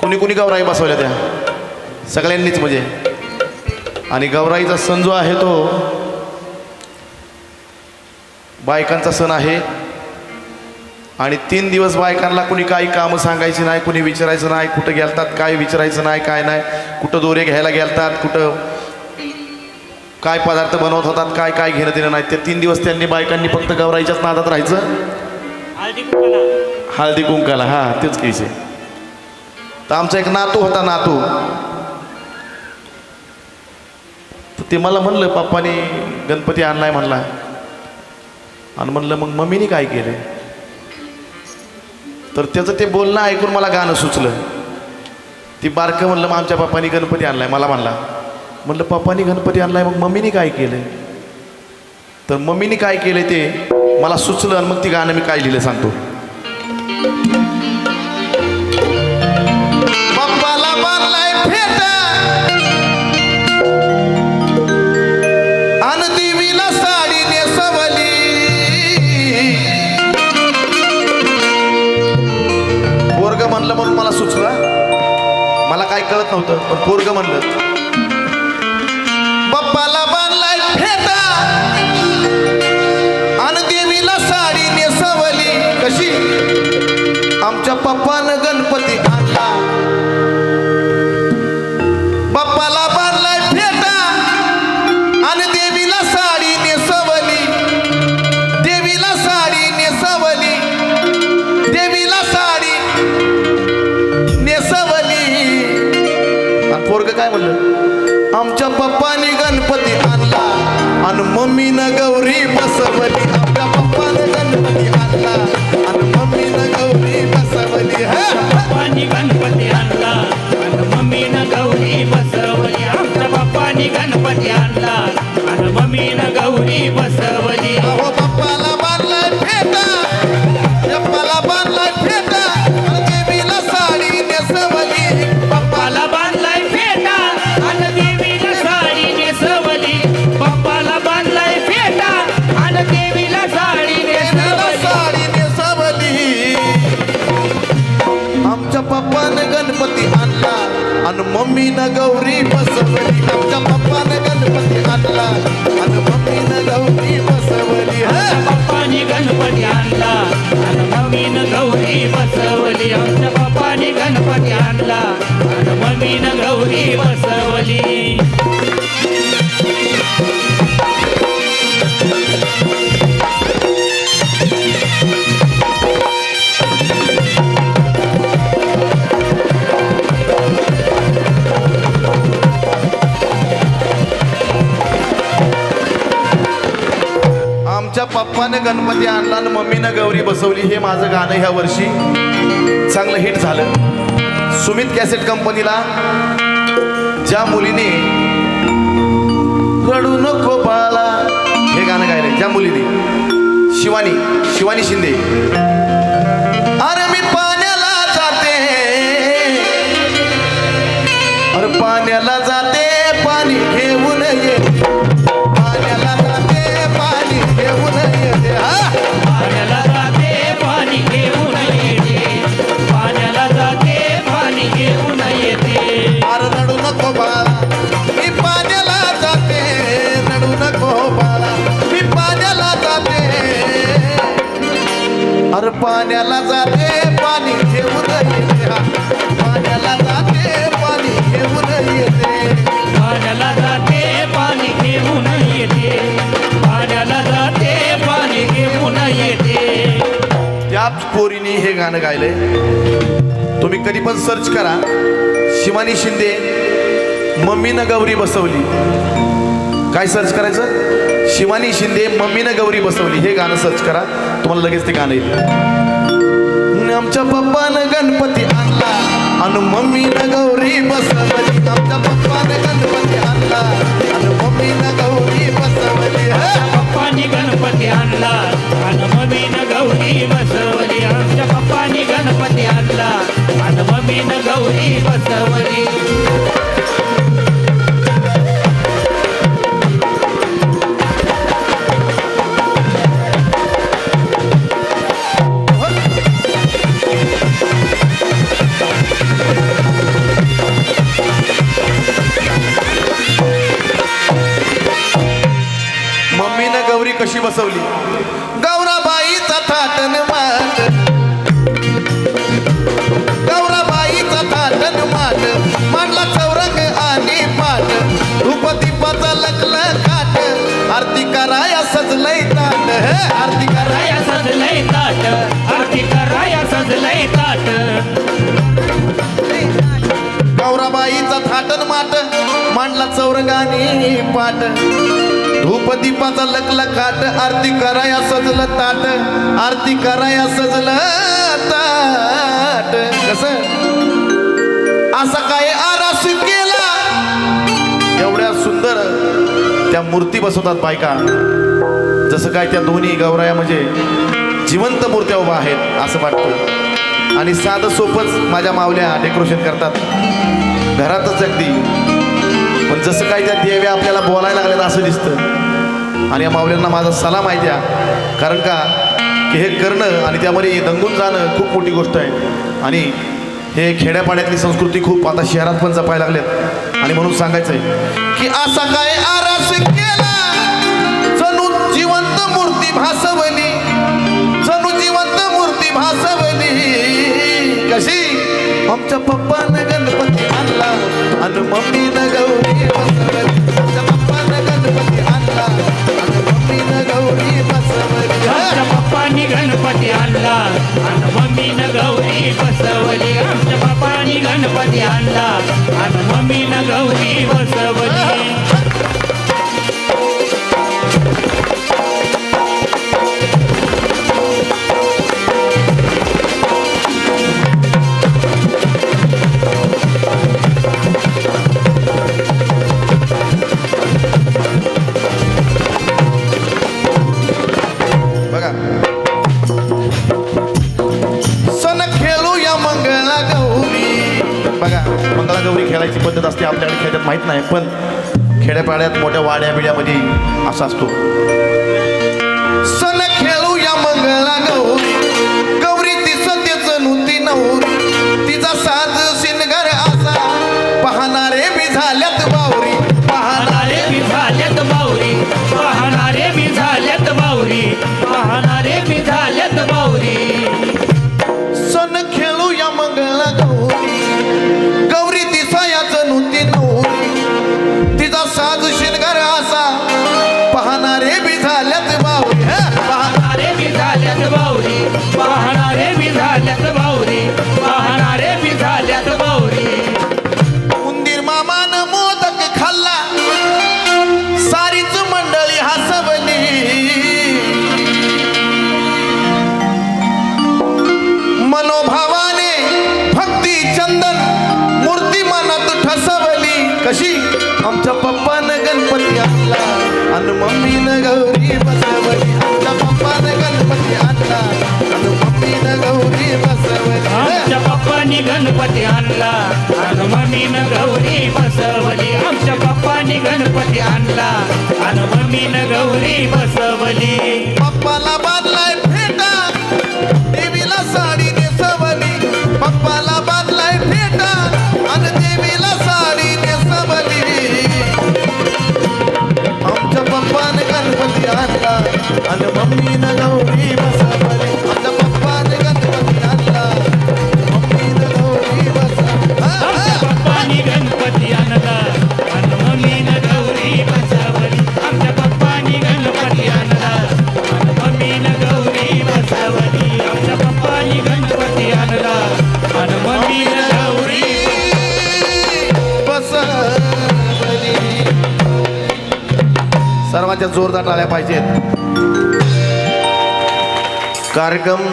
कुणी कुणी गौराई बसवल्या त्या? सगळ्यांनीच म्हणजे. आणि गौराईचा सण जो आहे तो बायकांचा सण आहे. आणि तीन दिवस बायकांना कुणी काही कामं सांगायची नाही कुणी विचारायचं नाही कुठं गेलतात काय विचारायचं नाही काय नाही कुठं दोरे घ्यायला गेलतात कुठं काय पदार्थ बनवत होतात काय काय घेणं देणं नाही. ते तीन दिवस त्यांनी बायकांनी फक्त गौराईच्याच नादात राहायचं. हळदी कुंकाला. हळदी कुंकाला हा तेच कैसे तर आमचा एक नातू होता नातू. तर ते मला म्हणलं पप्पानी गणपती आणलाय म्हणला. आणि म्हणलं मग मम्मीने काय केलं तर त्याचं ते बोलणं ऐकून मला गाणं सुचलं. ती बारकं म्हणलं मग आमच्या पप्पानी गणपती आणलाय. मला म्हणला म्हणलं पप्पानी गणपती आणलाय मग मम्मीने काय केलं तर मम्मीने काय केलं ते मला सुचलं आणि मग ती गाणं मी काय लिहिलं सांगतो. कळत नव्हतं पण पोरग म्हणलं. पप्पाला बांधलाय फेटा. अन देवीला साडी नेसवली. कशी? आमच्या पप्पानं गणपती आणला आणि काय म्हणलं? आमच्या पप्पाने गणपती आणला आणि मम्मीनं गौरी बसवली. आमच्या पप्पानं गणपती आणला आणि मम्मीनं गौरी बसवली. पप्पानी गणपती आणला आणि मम्मीनं गौरी बसवली. आमच्या पप्पानी गणपती आणला आणि मम्मीनं गौरी बसवली. मम्मीनं गौरी बसवली. आमच्या पप्पाने गणपती आणला. आणि मम्मीनं गौरी बसवली. हा? पप्पानी गणपती आणला. आणि मम्मीनं गौरी बसवली. आमच्या पप्पानी गणपती आणला. आणि मम्मीनं गौरी बसवली. पप्पानं गणपती आणला आणि मम्मीनं गौरी बसवली. हे माझं गाणं ह्या वर्षी चांगलं हिट झालं. सुमित कॅसेट कंपनीला ज्या मुलीने रडू नको बाळा हे गाणं गायलंय. ज्या मुलीने शिवानी शिवानी शिंदे. अरे मी पाण्याला जाते. अरे पाण्याला जाते पाणी घे. पाण्याला जाते पाणी घेऊन येते. पाण्याला जाते पाणी घेऊन येते. पाण्याला जाते पाणी घेऊन येते. पाण्याला जाते पाणी घेऊन येते. त्याच पोरीने हे गाणं गायलंय. तुम्ही कधी पण सर्च करा. शिवानी शिंदे मम्मीनं गौरी बसवली. काय सर्च करायचं? शिवानी शिंदे मम्मीनं गौरी बसवली. हे गाणं सर्च करा. तुम्हाला लगेच ते गाणं येईल. आमच्या पप्पानं गणपती आणला आणि मम्मीनं गौरी बसवली. आमच्या पप्पानं गणपती आणला आणि मम्मीनं गौरी बसवली. हा. पप्पानी गणपती आणला आणि मम्मीनं गौरी बसवली. आमच्या पप्पानी गणपती आणला आणि मम्मीनं गौरी बसवली. बसवली. गौराबाईचा थाटन माट. गौराबाईचा थाटन माट. मांडला चौरंग आणि पाट रूपदीपाचा लकल काट आरती कराया सजलय ताट. हे आरती कराया सजलय ताट. आरती कराया सजलय ताट. गौराबाईचा थाटन माट. मांडला चौरंग आणि पाट. दीपाचा लकला काट आरती कराया सजलं ताट आरती कराया सजलं ताट. कस? असा काय आरास केला? एवढ्या सुंदर त्या मूर्ती बसवतात बायका. जसं काय त्या दोन्ही गौराया म्हणजे जिवंत मूर्त्या उभा आहेत असं वाटतं. आणि साधं सोपच माझ्या मावल्या डेकोरेशन करतात. घरातच अगदी. पण जसं काय त्या देव्या आपल्याला बोलायला लागल्यात असं दिसतं. आणि या मावल्यांना माझा सलाम आहे द्या कारण का? की हे करणं आणि त्यामध्ये दंगून जाणं खूप मोठी गोष्ट आहे. आणि हे खेड्यापाड्यातली संस्कृती खूप आता शहरात पण जपायला लागल्यात आणि म्हणून सांगायचं आहे की असा काय आरास केला? जणू जिवंत मूर्ती भासवली. जणू जिवंत मूर्ती भासवली. कशी? आमच्या पप्पानं गणपती आणला आणि मम्मीनं गौ पप्पांनी गणपती आणला माहीत नाही पण खेड्यापाड्यात मोठ्या वाड्या बिड्यामध्ये असा असतो. कशी? आमच्या पप्पानं गणपती आणला. आणि मम्मीनं गौरी बसवली. आमच्या पप्पानं गणपती आणला. आणि मम्मीनं गौरी बसवली. आमच्या पप्पानी गणपती आणला. आणि मम्मीनं गौरी बसवली. आमच्या पप्पानी गणपती आणला. आणि मम्मीनं गौरी बसवली. पप्पाला बादलाय फेटा. देवीला साडी नेसवली. पप्पाला गणपती आणला आणि मम्मीनं गौरी जोरदार टाळ्या पाहिजेत. कार्यक्रम